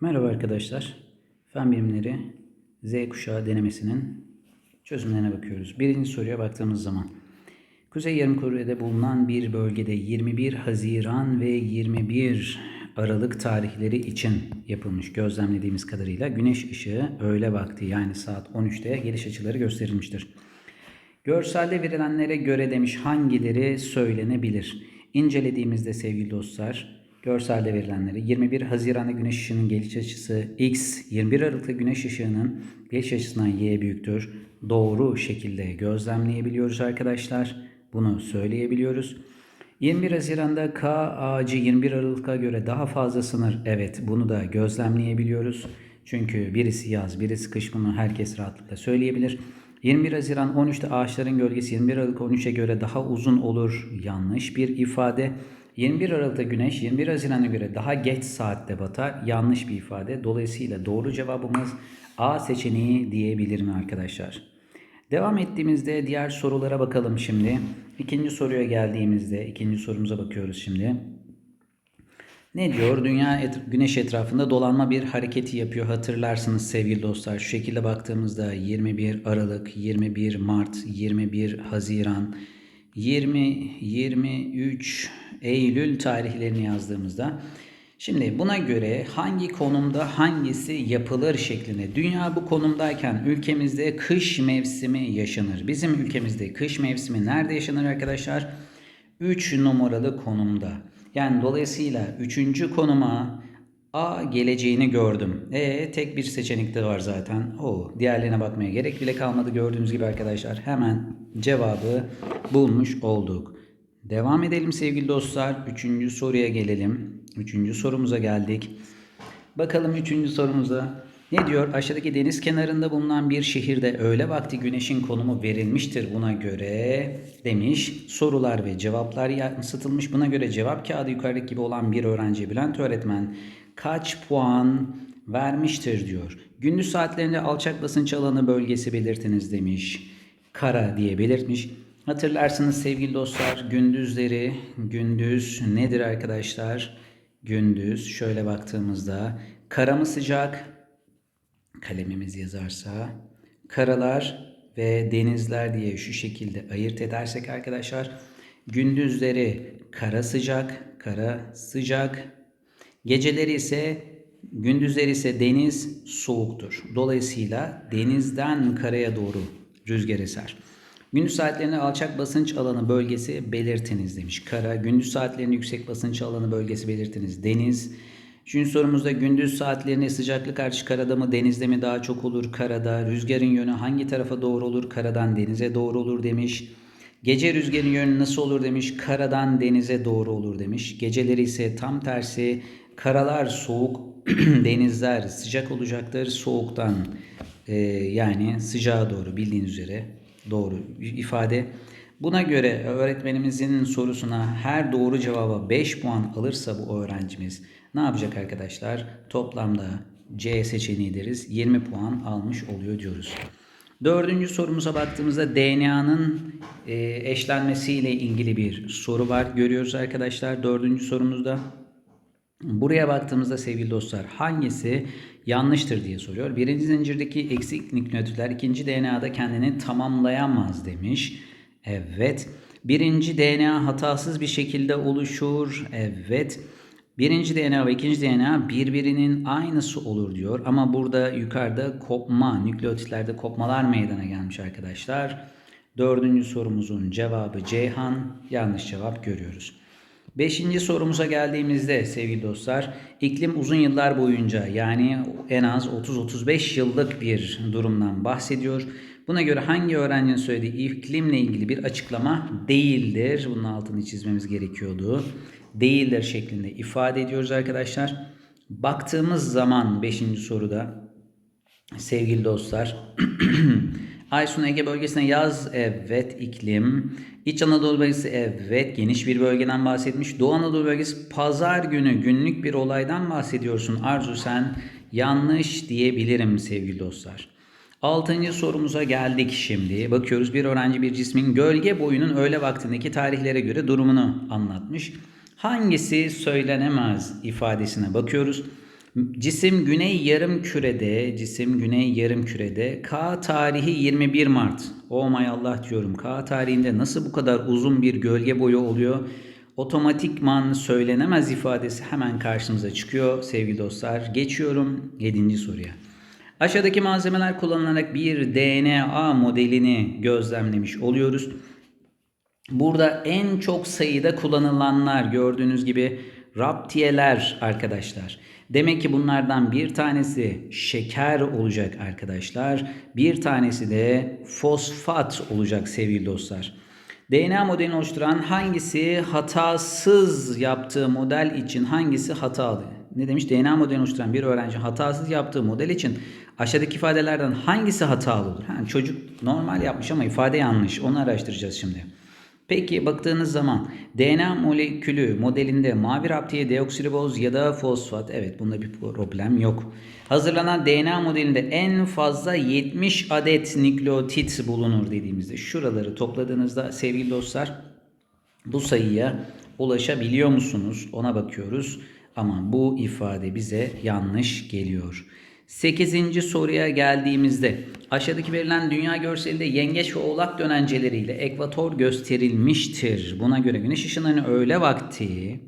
Merhaba arkadaşlar. Fen bilimleri Z kuşağı denemesinin çözümlerine bakıyoruz. Birinci soruya baktığımız zaman. Kuzey Yarımküre'de bulunan bir bölgede 21 Haziran ve 21 Aralık tarihleri için yapılmış gözlemlediğimiz kadarıyla güneş ışığı öğle vakti yani saat 13'te geliş açıları gösterilmiştir. Görselde verilenlere göre demiş hangileri söylenebilir? İncelediğimizde sevgili dostlar görselde verilenleri 21 Haziran'da güneş ışığının geliş açısı x, 21 Aralık'ta güneş ışığının geliş açısından y büyüktür. Doğru şekilde gözlemleyebiliyoruz arkadaşlar. Bunu söyleyebiliyoruz. 21 Haziran'da K ağacı 21 Aralık'a göre daha fazla sınır. Evet bunu da gözlemleyebiliyoruz. Çünkü birisi yaz, birisi kış bunu herkes rahatlıkla söyleyebilir. 21 Haziran 13'te ağaçların gölgesi 21 Aralık 13'e göre daha uzun olur. Yanlış bir ifade. 21 Aralık'ta güneş 21 Haziran'a göre daha geç saatte batar. Yanlış bir ifade. Dolayısıyla doğru cevabımız A seçeneği diyebilirim arkadaşlar. Devam ettiğimizde diğer sorulara bakalım şimdi. İkinci soruya geldiğimizde ikinci sorumuza bakıyoruz şimdi. Ne diyor? Dünya et, güneş etrafında dolanma bir hareketi yapıyor. Hatırlarsınız sevgili dostlar. Şu şekilde baktığımızda 21 Aralık, 21 Mart, 21 Haziran, 20, 23 Eylül tarihlerini yazdığımızda Şimdi buna göre hangi konumda hangisi yapılır şeklinde. Dünya bu konumdayken ülkemizde kış mevsimi yaşanır. Bizim ülkemizde kış mevsimi nerede yaşanır arkadaşlar? 3 numaralı konumda. Yani dolayısıyla 3. konuma A geleceğini gördüm. E tek bir seçenek de var zaten. O diğerlerine bakmaya gerek bile kalmadı gördüğünüz gibi arkadaşlar. Hemen cevabı bulmuş olduk. Devam edelim sevgili dostlar. Üçüncü soruya gelelim. Üçüncü sorumuza geldik. Bakalım üçüncü sorumuza. Ne diyor? Aşağıdaki deniz kenarında bulunan bir şehirde öğle vakti güneşin konumu verilmiştir buna göre demiş. Sorular ve cevaplar yansıtılmış. Buna göre cevap kağıdı yukarıdaki gibi olan bir öğrenci Bülent öğretmen kaç puan vermiştir diyor. Gündüz saatlerinde alçak basınç alanı bölgesi belirtiniz demiş. Kara diye belirtmiş. Hatırlarsınız sevgili dostlar gündüzleri gündüz nedir arkadaşlar? Gündüz şöyle baktığımızda kara mı sıcak? Kalemimiz yazarsa karalar ve denizler diye şu şekilde ayırt edersek arkadaşlar gündüzleri kara sıcak, kara sıcak. Geceleri ise gündüzleri ise deniz soğuktur. Dolayısıyla denizden karaya doğru rüzgar eser. Gündüz saatlerinde alçak basınç alanı bölgesi belirtiniz demiş. Kara. Gündüz saatlerinde yüksek basınç alanı bölgesi belirtiniz. Deniz. Üçüncü sorumuzda gündüz saatlerinde sıcaklık artışı karada mı denizde mi daha çok olur? Karada. Rüzgarın yönü hangi tarafa doğru olur? Karadan denize doğru olur demiş. Gece rüzgarın yönü nasıl olur demiş. Karadan denize doğru olur demiş. Geceleri ise tam tersi. Karalar soğuk, denizler sıcak olacaktır. Soğuktan e, yani sıcağa doğru bildiğiniz üzere doğru ifade. Buna göre öğretmenimizin sorusuna her doğru cevaba 5 puan alırsa bu öğrencimiz ne yapacak arkadaşlar? Toplamda C seçeneği deriz 20 puan almış oluyor diyoruz. Dördüncü sorumuza baktığımızda DNA'nın e, eşlenmesiyle ilgili bir soru var. Görüyoruz arkadaşlar dördüncü sorumuzda. Buraya baktığımızda sevgili dostlar hangisi yanlıştır diye soruyor. Birinci zincirdeki eksik nükleotitler ikinci DNA'da kendini tamamlayamaz demiş. Evet. Birinci DNA hatasız bir şekilde oluşur. Evet. Birinci DNA ve ikinci DNA birbirinin aynısı olur diyor. Ama burada yukarıda kopma, nükleotitlerde kopmalar meydana gelmiş arkadaşlar. Dördüncü sorumuzun cevabı Ceyhan. Yanlış cevap görüyoruz. Beşinci sorumuza geldiğimizde sevgili dostlar iklim uzun yıllar boyunca yani en az 30-35 yıllık bir durumdan bahsediyor. Buna göre hangi öğrencinin söylediği iklimle ilgili bir açıklama değildir. Bunun altını çizmemiz gerekiyordu. Değildir şeklinde ifade ediyoruz arkadaşlar. Baktığımız zaman 5. soruda sevgili dostlar Aysun Ege bölgesine yaz evet iklim. İç Anadolu bölgesi evet geniş bir bölgeden bahsetmiş. Doğu Anadolu bölgesi pazar günü günlük bir olaydan bahsediyorsun. Arzu sen yanlış diyebilirim sevgili dostlar. Altıncı sorumuza geldik şimdi. Bakıyoruz bir öğrenci bir cismin gölge boyunun öğle vaktindeki tarihlere göre durumunu anlatmış. Hangisi söylenemez ifadesine bakıyoruz. Cisim güney yarım kürede, cisim güney yarım kürede. K tarihi 21 Mart. Oh my Allah diyorum. K tarihinde nasıl bu kadar uzun bir gölge boyu oluyor? Otomatikman söylenemez ifadesi hemen karşımıza çıkıyor sevgili dostlar. Geçiyorum 7. soruya. Aşağıdaki malzemeler kullanılarak bir DNA modelini gözlemlemiş oluyoruz. Burada en çok sayıda kullanılanlar gördüğünüz gibi raptiyeler arkadaşlar. Demek ki bunlardan bir tanesi şeker olacak arkadaşlar. Bir tanesi de fosfat olacak sevgili dostlar. DNA modelini oluşturan hangisi hatasız yaptığı model için hangisi hatalı? Ne demiş? DNA modelini oluşturan bir öğrenci hatasız yaptığı model için aşağıdaki ifadelerden hangisi hatalı olur? Yani çocuk normal yapmış ama ifade yanlış. Onu araştıracağız şimdi. Peki baktığınız zaman DNA molekülü modelinde mavi raptiye deoksiriboz ya da fosfat evet bunda bir problem yok. Hazırlanan DNA modelinde en fazla 70 adet nükleotit bulunur dediğimizde şuraları topladığınızda sevgili dostlar bu sayıya ulaşabiliyor musunuz? Ona bakıyoruz. Ama bu ifade bize yanlış geliyor. 8. soruya geldiğimizde aşağıdaki verilen dünya görselinde yengeç ve oğlak dönenceleriyle ekvator gösterilmiştir. Buna göre güneş ışınlarının öğle vakti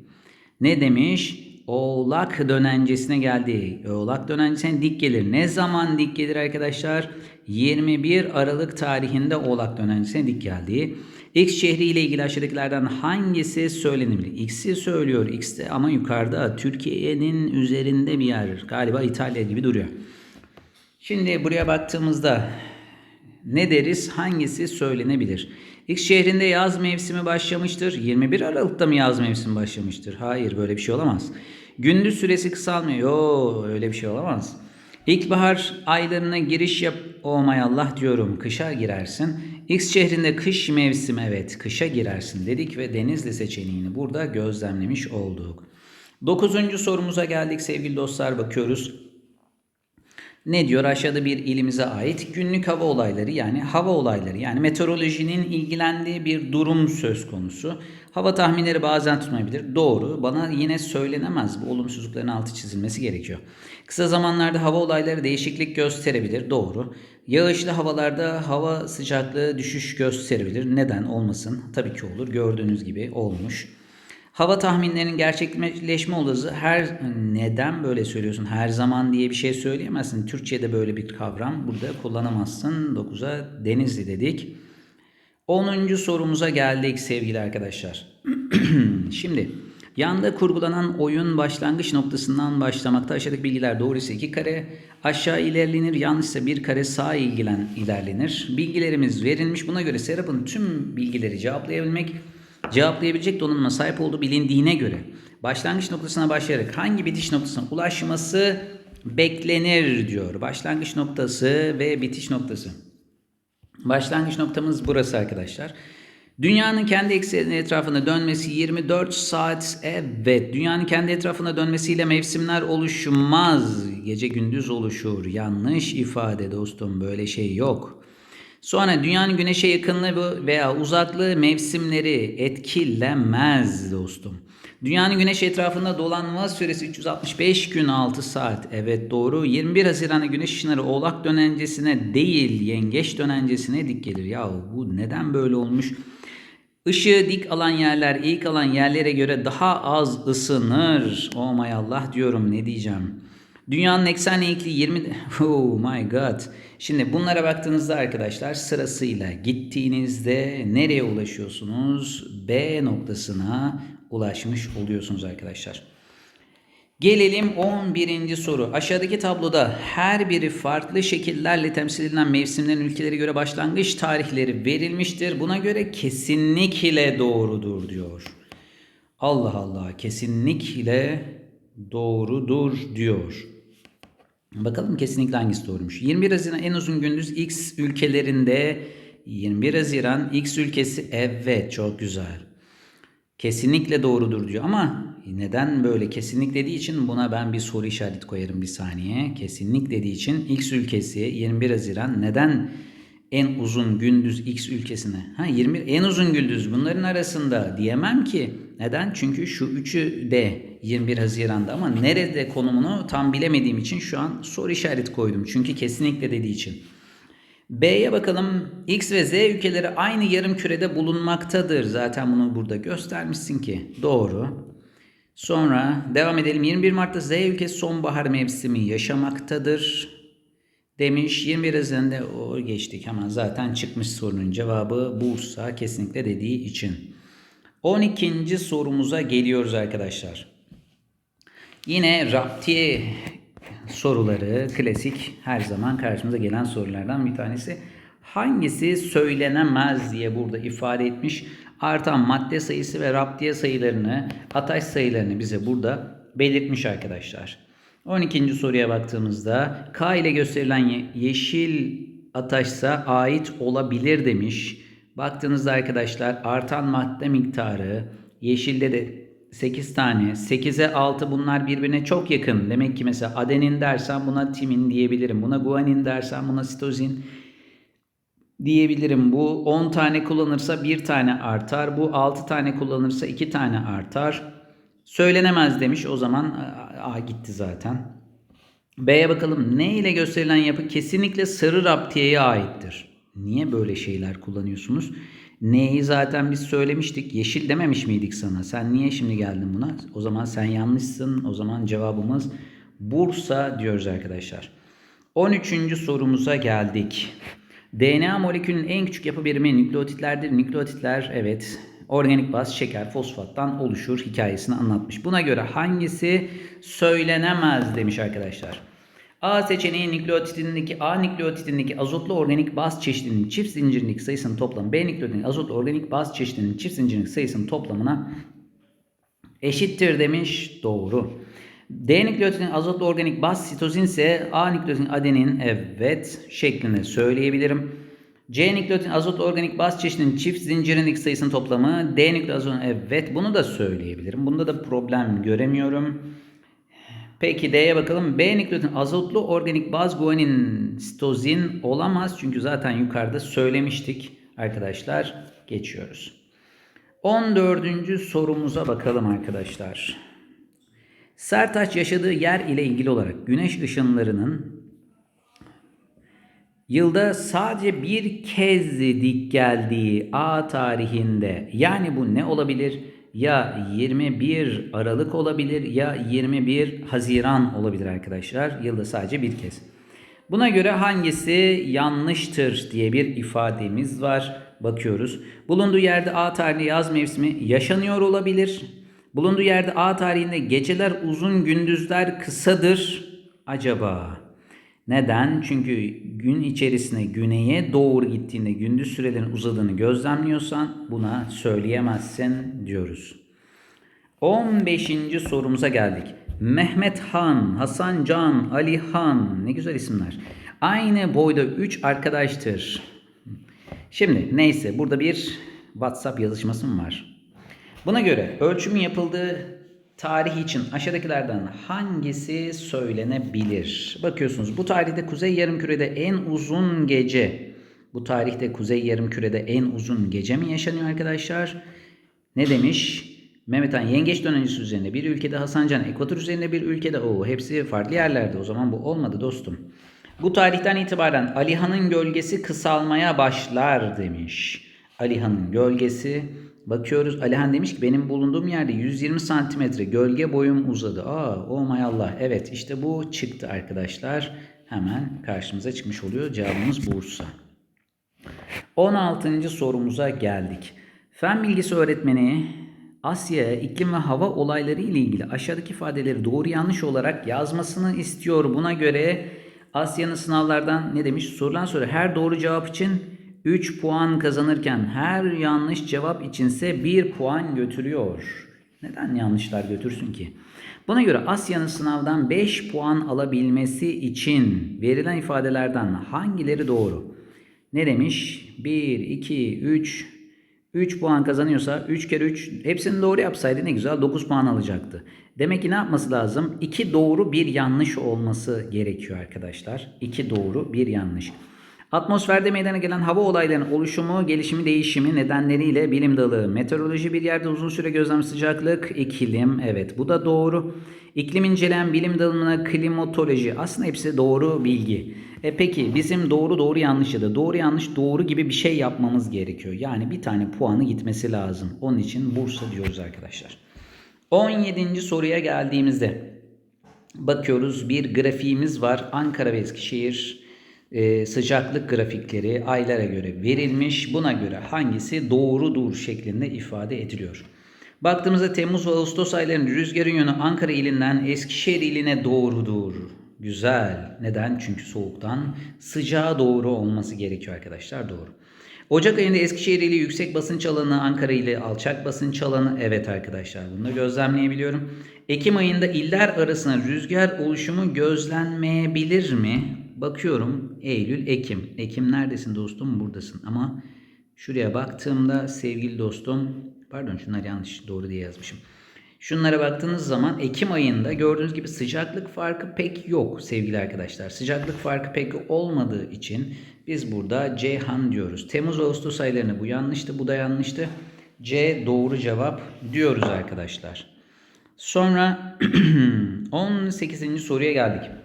ne demiş? Oğlak dönencesine geldi. Oğlak dönencesine dik gelir. Ne zaman dik gelir arkadaşlar? 21 Aralık tarihinde Oğlak dönencesine dik geldi. X şehri ile ilgili aşağıdakilerden hangisi söylenebilir? X'i söylüyor. X'te ama yukarıda Türkiye'nin üzerinde bir yer. Galiba İtalya gibi duruyor. Şimdi buraya baktığımızda ne deriz? Hangisi söylenebilir? X şehrinde yaz mevsimi başlamıştır. 21 Aralık'ta mı yaz mevsimi başlamıştır? Hayır böyle bir şey olamaz. Gündüz süresi kısalmıyor. Yo öyle bir şey olamaz. İlkbahar aylarına giriş yap olmay Allah diyorum. Kışa girersin. X şehrinde kış mevsimi evet kışa girersin dedik ve Denizli seçeneğini burada gözlemlemiş olduk. Dokuzuncu sorumuza geldik sevgili dostlar bakıyoruz. Ne diyor? Aşağıda bir ilimize ait günlük hava olayları yani hava olayları yani meteorolojinin ilgilendiği bir durum söz konusu. Hava tahminleri bazen tutmayabilir. Doğru. Bana yine söylenemez. Bu olumsuzlukların altı çizilmesi gerekiyor. Kısa zamanlarda hava olayları değişiklik gösterebilir. Doğru. Yağışlı havalarda hava sıcaklığı düşüş gösterebilir. Neden olmasın? Tabii ki olur. Gördüğünüz gibi olmuş. Hava tahminlerinin gerçekleşme olasılığı her neden böyle söylüyorsun? Her zaman diye bir şey söyleyemezsin. Türkçe'de böyle bir kavram burada kullanamazsın. 9'a Denizli dedik. 10. sorumuza geldik sevgili arkadaşlar. Şimdi yanda kurgulanan oyun başlangıç noktasından başlamakta. Aşağıdaki bilgiler doğru ise 2 kare aşağı ilerlenir. Yanlışsa bir kare sağa ilgilen ilerlenir. Bilgilerimiz verilmiş. Buna göre Serap'ın tüm bilgileri cevaplayabilmek cevaplayabilecek donanıma sahip olduğu bilindiğine göre başlangıç noktasına başlayarak hangi bitiş noktasına ulaşması beklenir diyor. Başlangıç noktası ve bitiş noktası. Başlangıç noktamız burası arkadaşlar. Dünyanın kendi ekseni etrafında dönmesi 24 saat. Evet, dünyanın kendi etrafında dönmesiyle mevsimler oluşmaz. Gece gündüz oluşur. Yanlış ifade dostum, böyle şey yok. Sonra dünyanın güneşe yakınlığı veya uzaklığı mevsimleri etkilemez dostum. Dünyanın güneş etrafında dolanma süresi 365 gün 6 saat. Evet doğru. 21 Haziran'da güneş ışınları oğlak dönencesine değil yengeç dönencesine dik gelir. Ya bu neden böyle olmuş? Işığı dik alan yerler ilk alan yerlere göre daha az ısınır. Oh my Allah diyorum ne diyeceğim. Dünyanın eksen eğikliği 20... Oh my god. Şimdi bunlara baktığınızda arkadaşlar sırasıyla gittiğinizde nereye ulaşıyorsunuz? B noktasına ulaşmış oluyorsunuz arkadaşlar. Gelelim 11. soru. Aşağıdaki tabloda her biri farklı şekillerle temsil edilen mevsimlerin ülkelere göre başlangıç tarihleri verilmiştir. Buna göre kesinlikle doğrudur diyor. Allah Allah kesinlikle doğrudur diyor. Bakalım kesinlikle hangisi doğruymuş. 21 Haziran en uzun gündüz X ülkelerinde 21 Haziran X ülkesi evet çok güzel. Kesinlikle doğrudur diyor ama neden böyle kesinlik dediği için buna ben bir soru işareti koyarım bir saniye. Kesinlik dediği için X ülkesi 21 Haziran neden en uzun gündüz X ülkesine? Ha 20 en uzun gündüz bunların arasında diyemem ki. Neden? Çünkü şu üçü de 21 Haziran'da ama nerede konumunu tam bilemediğim için şu an soru işareti koydum. Çünkü kesinlikle dediği için. B'ye bakalım. X ve Z ülkeleri aynı yarım kürede bulunmaktadır. Zaten bunu burada göstermişsin ki. Doğru. Sonra devam edelim. 21 Mart'ta Z ülkesi sonbahar mevsimi yaşamaktadır. Demiş 21 Haziran'da o geçtik hemen zaten çıkmış sorunun cevabı Bursa kesinlikle dediği için. 12. sorumuza geliyoruz arkadaşlar. Yine raptiye soruları klasik her zaman karşımıza gelen sorulardan bir tanesi. Hangisi söylenemez diye burada ifade etmiş. Artan madde sayısı ve raptiye sayılarını, ataş sayılarını bize burada belirtmiş arkadaşlar. 12. soruya baktığımızda K ile gösterilen ye- yeşil ataşsa ait olabilir demiş. Baktığınızda arkadaşlar artan madde miktarı yeşilde de 8 tane. 8'e 6 bunlar birbirine çok yakın. Demek ki mesela adenin dersen buna timin diyebilirim. Buna guanin dersen buna sitozin diyebilirim. Bu 10 tane kullanırsa 1 tane artar. Bu 6 tane kullanırsa 2 tane artar. Söylenemez demiş. O zaman a, gitti zaten. B'ye bakalım. Ne ile gösterilen yapı kesinlikle sarı raptiyeye aittir. Niye böyle şeyler kullanıyorsunuz? Neyi zaten biz söylemiştik. Yeşil dememiş miydik sana? Sen niye şimdi geldin buna? O zaman sen yanlışsın. O zaman cevabımız Bursa diyoruz arkadaşlar. 13. sorumuza geldik. DNA molekülünün en küçük yapı birimi nükleotitlerdir. Nükleotitler evet organik baz, şeker, fosfattan oluşur hikayesini anlatmış. Buna göre hangisi söylenemez demiş arkadaşlar. A seçeneği nükleotidindeki A nükleotidindeki azotlu organik baz çeşidinin çift zincirindeki sayısının toplamı B nükleotidindeki azotlu organik baz çeşidinin çift zincirindeki sayısının toplamına eşittir demiş. Doğru. D nükleotidin azotlu organik baz sitozin ise A nükleotidin adenin evet şeklinde söyleyebilirim. C nükleotin azotlu organik baz çeşidinin çift zincirindeki sayısının toplamı D nükleozun evet bunu da söyleyebilirim. Bunda da problem göremiyorum. Peki D'ye bakalım. B nükleotin azotlu organik baz guanin sitozin olamaz. Çünkü zaten yukarıda söylemiştik arkadaşlar. Geçiyoruz. 14. sorumuza bakalım arkadaşlar. Sertaç yaşadığı yer ile ilgili olarak güneş ışınlarının yılda sadece bir kez dik geldiği A tarihinde yani bu ne olabilir? Ya 21 Aralık olabilir ya 21 Haziran olabilir arkadaşlar. Yılda sadece bir kez. Buna göre hangisi yanlıştır diye bir ifademiz var. Bakıyoruz. Bulunduğu yerde A tarihli yaz mevsimi yaşanıyor olabilir. Bulunduğu yerde A tarihinde geceler uzun gündüzler kısadır. Acaba neden? Çünkü gün içerisinde güneye doğru gittiğinde gündüz sürelerin uzadığını gözlemliyorsan buna söyleyemezsin diyoruz. 15. sorumuza geldik. Mehmet Han, Hasan Can, Ali Han ne güzel isimler. Aynı boyda 3 arkadaştır. Şimdi neyse burada bir WhatsApp yazışması mı var? Buna göre ölçümün yapıldığı tarih için aşağıdakilerden hangisi söylenebilir? Bakıyorsunuz bu tarihte Kuzey Yarımküre'de en uzun gece. Bu tarihte Kuzey Yarımküre'de en uzun gece mi yaşanıyor arkadaşlar? Ne demiş? Mehmet Han yengeç dönencesi üzerinde bir ülkede, Hasan Can ekvator üzerinde bir ülkede. Oo, hepsi farklı yerlerde. O zaman bu olmadı dostum. Bu tarihten itibaren Alihan'ın gölgesi kısalmaya başlar demiş. Alihan'ın gölgesi Bakıyoruz Alihan demiş ki benim bulunduğum yerde 120 santimetre gölge boyum uzadı. Aa oh my Allah. Evet işte bu çıktı arkadaşlar. Hemen karşımıza çıkmış oluyor. Cevabımız Bursa. 16. sorumuza geldik. Fen bilgisi öğretmeni Asya'ya iklim ve hava olayları ile ilgili aşağıdaki ifadeleri doğru yanlış olarak yazmasını istiyor. Buna göre Asya'nın sınavlardan ne demiş? Sorulan soru her doğru cevap için 3 puan kazanırken her yanlış cevap içinse 1 puan götürüyor. Neden yanlışlar götürsün ki? Buna göre Asya'nın sınavdan 5 puan alabilmesi için verilen ifadelerden hangileri doğru? Ne demiş? 1, 2, 3, 3 puan kazanıyorsa 3 kere 3 hepsini doğru yapsaydı ne güzel 9 puan alacaktı. Demek ki ne yapması lazım? 2 doğru bir yanlış olması gerekiyor arkadaşlar. 2 doğru bir yanlış. Atmosferde meydana gelen hava olaylarının oluşumu, gelişimi, değişimi nedenleriyle bilim dalı. Meteoroloji bir yerde uzun süre gözlem sıcaklık, iklim. Evet bu da doğru. İklim incelen bilim dalına klimatoloji. Aslında hepsi doğru bilgi. E peki bizim doğru doğru yanlış ya da doğru yanlış doğru gibi bir şey yapmamız gerekiyor. Yani bir tane puanı gitmesi lazım. Onun için Bursa diyoruz arkadaşlar. 17. soruya geldiğimizde bakıyoruz bir grafiğimiz var. Ankara ve Eskişehir e, sıcaklık grafikleri aylara göre verilmiş. Buna göre hangisi doğrudur şeklinde ifade ediliyor. Baktığımızda Temmuz ve Ağustos aylarının rüzgarın yönü Ankara ilinden Eskişehir iline doğrudur. Güzel. Neden? Çünkü soğuktan sıcağa doğru olması gerekiyor arkadaşlar. Doğru. Ocak ayında Eskişehir ile yüksek basınç alanı, Ankara ile alçak basınç alanı. Evet arkadaşlar bunu da gözlemleyebiliyorum. Ekim ayında iller arasında rüzgar oluşumu gözlenmeyebilir mi? Bakıyorum Eylül, Ekim. Ekim neredesin dostum? Buradasın. Ama şuraya baktığımda sevgili dostum, pardon şunlar yanlış doğru diye yazmışım. Şunlara baktığınız zaman Ekim ayında gördüğünüz gibi sıcaklık farkı pek yok sevgili arkadaşlar. Sıcaklık farkı pek olmadığı için biz burada Ceyhan diyoruz. Temmuz Ağustos aylarını bu yanlıştı, bu da yanlıştı. C doğru cevap diyoruz arkadaşlar. Sonra 18. soruya geldik.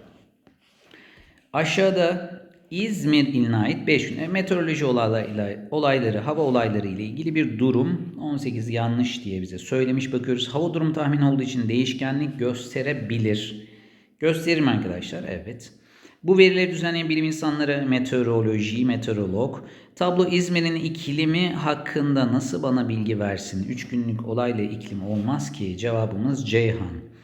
Aşağıda İzmir iline ait 5 gün e, meteoroloji olayları, olayları, hava olayları ile ilgili bir durum 18 yanlış diye bize söylemiş bakıyoruz. Hava durum tahmini olduğu için değişkenlik gösterebilir. Gösterir arkadaşlar? Evet. Bu verileri düzenleyen bilim insanları meteoroloji, meteorolog. Tablo İzmir'in iklimi hakkında nasıl bana bilgi versin? 3 günlük olayla iklim olmaz ki. Cevabımız Ceyhan.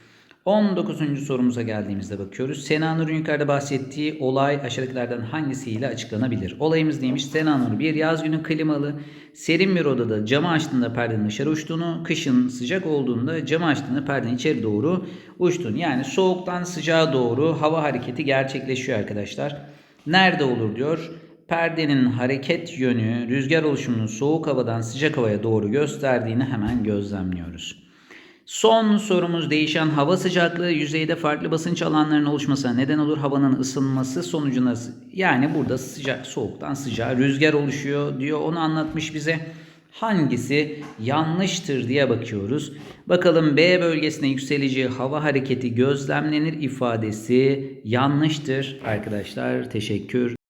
19. sorumuza geldiğimizde bakıyoruz. Sena Nur'un yukarıda bahsettiği olay aşağıdakilerden hangisiyle açıklanabilir? Olayımız neymiş? Sena Nur bir yaz günü klimalı, serin bir odada camı açtığında perdenin dışarı uçtuğunu, kışın sıcak olduğunda camı açtığında perdenin içeri doğru uçtuğunu. Yani soğuktan sıcağa doğru hava hareketi gerçekleşiyor arkadaşlar. Nerede olur diyor? Perdenin hareket yönü rüzgar oluşumunun soğuk havadan sıcak havaya doğru gösterdiğini hemen gözlemliyoruz. Son sorumuz değişen hava sıcaklığı yüzeyde farklı basınç alanlarının oluşmasına neden olur. Havanın ısınması sonucunda yani burada sıcak soğuktan sıcağa rüzgar oluşuyor diyor. Onu anlatmış bize. Hangisi yanlıştır diye bakıyoruz. Bakalım B bölgesine yükselici hava hareketi gözlemlenir ifadesi yanlıştır arkadaşlar. Teşekkür